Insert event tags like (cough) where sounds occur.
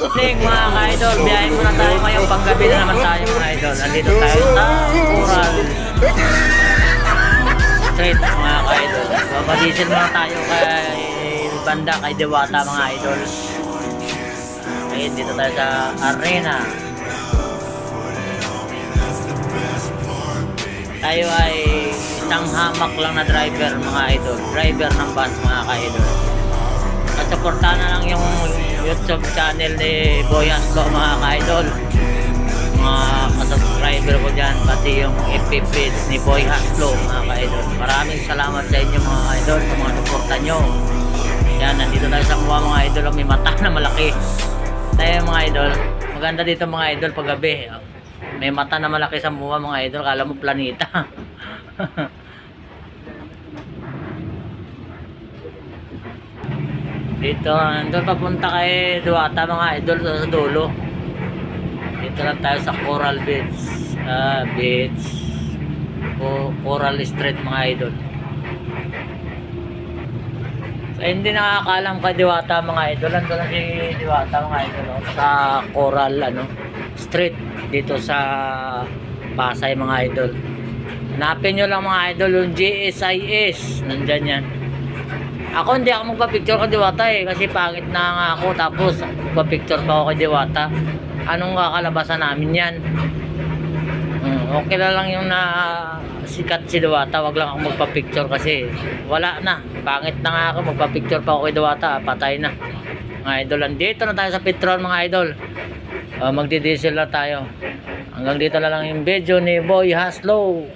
morning mga ka-idol. Biyahe muna tayo ngayong panggabi na naman tayo mga idol. Nandito tayo sa Coral Street mga ka-idol. Babadisil muna tayo kay banda kay Dewata mga idol. Ngayon dito tayo sa arena. Tayo ay isang hamak lang na driver mga idol. Driver ng bus mga ka-idol. At supportahan na lang yung YouTube channel ni Boy Aslo mga ka-idol. Mga kasubscriber ko dyan, pati yung FB page ni Boy Haslo mga ka-idol. Maraming salamat sa inyo mga ka-idol sa mga suporta nyo. Yan, nandito tayo sa kuha mga idol. May mata na malaki. Tayo mga idol. Maganda dito mga idol pag gabi. May mata na malaki sa mukha mga idol. Kala mo planeta. (laughs) Dito, nandun papunta kay Duwata mga idol sa dulo. Dito lang tayo sa Coral Beach. Ah, beach. Co- Coral Street mga idol. So, hindi nakakalam kay Diwata mga idol. Nandun lang si Diwata mga idol oh, sa Coral ano, Street dito sa Pasay mga idol. Hanapin nyo lang mga idol yung GSIS. Nandyan yan. Ako hindi ako magpa-picture kay Diwata eh kasi pangit na nga ako tapos magpa-picture pa ako kay Diwata. Anong kakalabasan namin yan? Hmm, okay na lang yung na sikat si Diwata, wag lang ako magpa-picture kasi wala na. Pangit na nga ako magpa-picture pa ako kay Diwata, patay na. Mga idol, andito na tayo sa Petron mga idol. Uh, magdi-diesel na tayo. Hanggang dito na lang yung video ni Boy Haslow.